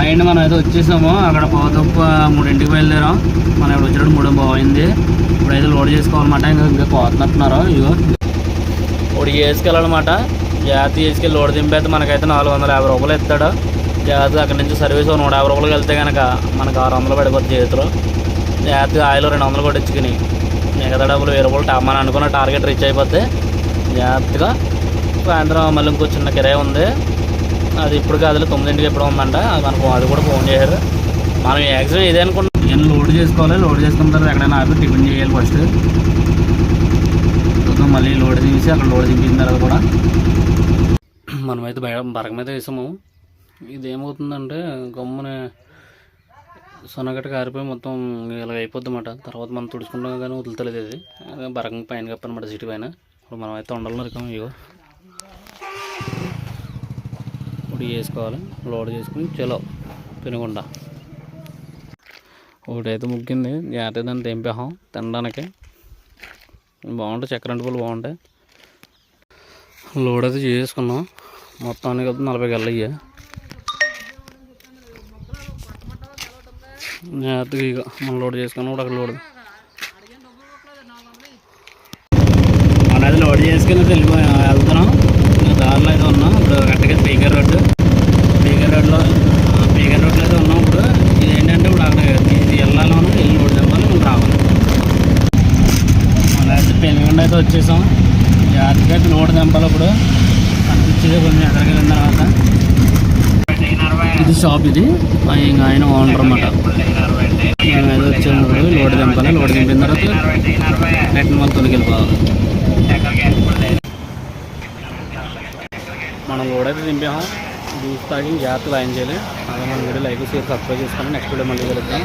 And మనం అయితే వచ్చేసాము అక్కడ పోతప్ప మూడింటికి బయలుదేరాం. మనం ఇక్కడ వచ్చినప్పుడు మూడు బాగుంది ఇప్పుడు అయితే లోడ్ చేసుకోవాలన్నమాట. ఇంకా ఇంకా కోతున్నట్టున్నారు. ఇగో ఒకటి వేసుకెళ్ళాలన్నమాట జాతి వేసుకెళ్ళి లోడ్ దింపేస్తే మనకైతే నాలుగు వందల యాభై రూపాయలు ఇస్తాడు. జాతి అక్కడి నుంచి సర్వీస్ నూట యాభై రూపాయలకి వెళ్తే కనుక మనకు ఆరు వందలు పడిపోతుంది చేతిలో. జాతి ఆయిల్ రెండు వందలు కొట్టించుకుని మిగతా డబ్బులు వెయ్యి రూపాయలు మనం అనుకున్న టార్గెట్ రీచ్ అయిపోతే జాగ్రత్తగా సాయంత్రం మళ్ళీ ఇంకో చిన్న కిరాయి ఉంది. అది ఇప్పుడు కాదు తొమ్మిదింటికి ఎప్పుడు ఉందంట. అది మనకు అది కూడా ఫోన్ చేశారు. మనం యాక్సిడెంట్ ఇదే అనుకున్నాం నేను లోడ్ చేసుకోవాలి. లోడ్ చేసుకున్న తర్వాత ఎక్కడైనా ఆపి టిఫిన్ చేయాలి ఫస్ట్. చూద్దాం మళ్ళీ లోడ్ తీసి అక్కడ లోడ్ దింపిన తర్వాత కూడా. మనమైతే బయట బరక మీద వేసాము. ఇది ఏమవుతుందంటే గమ్మున సొనగట్ట కారిపోయి మొత్తం ఇలా అయిపోద్ది అన్నమాట తర్వాత మనం తుడుచుకుంటాం కానీ వదులుతలేదు ఇది. అదే బరకం పైన కప్పనమాట సిటీ పైన. ఇప్పుడు మనం అయితే ఉండలు నరికాం ఇగో. ఇప్పుడు వేసుకోవాలి లోడ్ చేసుకుని చలో పెనుగొండ ఒకటైతే ముగ్గింది. జాగ్రత్త దాన్ని తెంపేహం తినడానికి. బాగుంటాయి చక్కెర పూలు బాగుంటాయి. లోడ్ అయితే చేసుకున్నాం. మొత్తానికి అయితే నలభై గల్ల జాగ్రత్తగా ఇక మనం లోడ్ చేసుకున్నాం కూడా అక్కడ లోడ్. మనం అయితే లోడ్ చేసుకుని వెళ్ళిపో వెళ్తున్నాం. దారిలో అయితే ఉన్నాం ఇప్పుడు కరెక్ట్గా స్పీకర్ రోడ్డు స్పీకర్ రోడ్లో స్పీకర్ రోడ్లో అయితే ఉన్నాం ఇప్పుడు ఇది ఏంటంటే ఇప్పుడు అక్కడ ఇది వెళ్ళాలి మనం వెళ్ళి లోడ్ చెప్పాలి మనం రావాలి మళ్ళీ అయితే పెనుగొండ అయితే వచ్చేసాం. జాగ్రత్తగా అయితే లోడ్ దింపాలి ఇప్పుడు అనిపించేది కొంచెం ఎక్కడికి వెళ్ళిన తర్వాత. ఇది షాప్ ఇది. ఇంకా ఆయన ఓనర్ అన్నమాట. మేము వచ్చాము ఇప్పుడు లోడ్ దింపాలి లోడ్ దింపిన తర్వాత నెట్ మనం తొలగిపోవాలి. మనం లోడ్ అయితే దింపాము జ్యూస్ తాగి జాగ్రత్తగా ఆయన చేయాలి. అదే మన వీడియో లైక్ షేర్ సబ్స్క్రైబ్ చేసుకొని నెక్స్ట్ వీడియో మళ్ళీ కలుద్దాం.